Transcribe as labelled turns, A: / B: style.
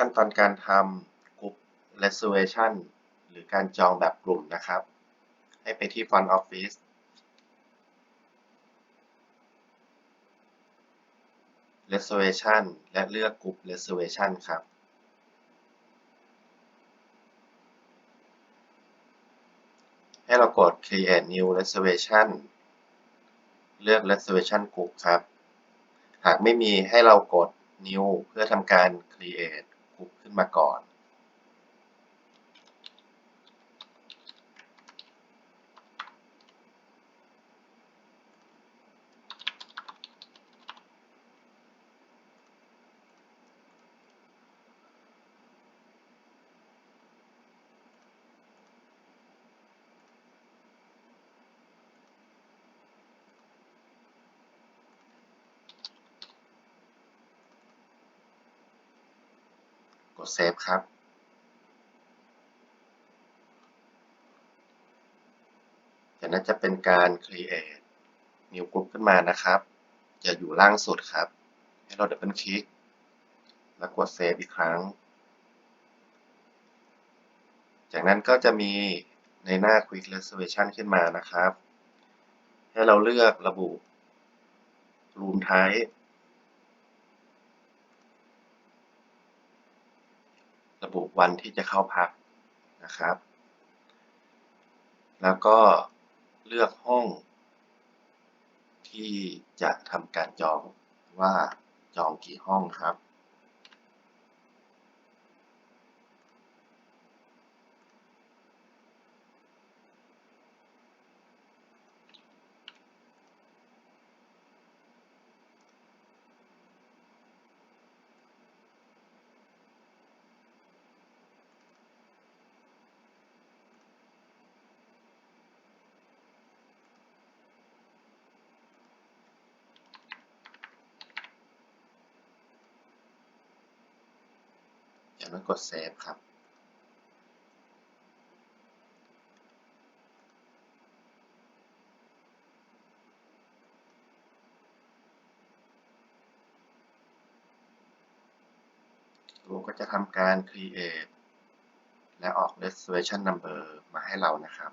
A: ขั้นตอนการทำ Group Reservation หรือการจองแบบกลุ่มนะครับ ให้ไปที่ Front Office Reservation และเลือก Group Reservation ครับ ให้เรากด Create New Reservation เลือก Reservation Group ครับ หากไม่มีให้เรากด New เพื่อทำการ Create ขึ้นมาก่อน กด Save ครับ จากนั้นจะเป็นการ Create New Group ขึ้นมานะครับ จะอยู่ล่างสุดครับ ให้เราดับเบิลคลิก แล้วกด Save อีกครั้ง จากนั้นก็จะมีในหน้า Quick Reservation ขึ้นมานะครับ ให้เราเลือกระบุ Room Type ระบุวันที่จะเข้าพักนะครับ แล้วก็เลือกห้อง ที่จะทำการจองว่าจองกี่ห้องครับ จากนั้นกดเซฟครับตัวก็จะทำการ Create และออก Reservation Number มาให้เรานะครับ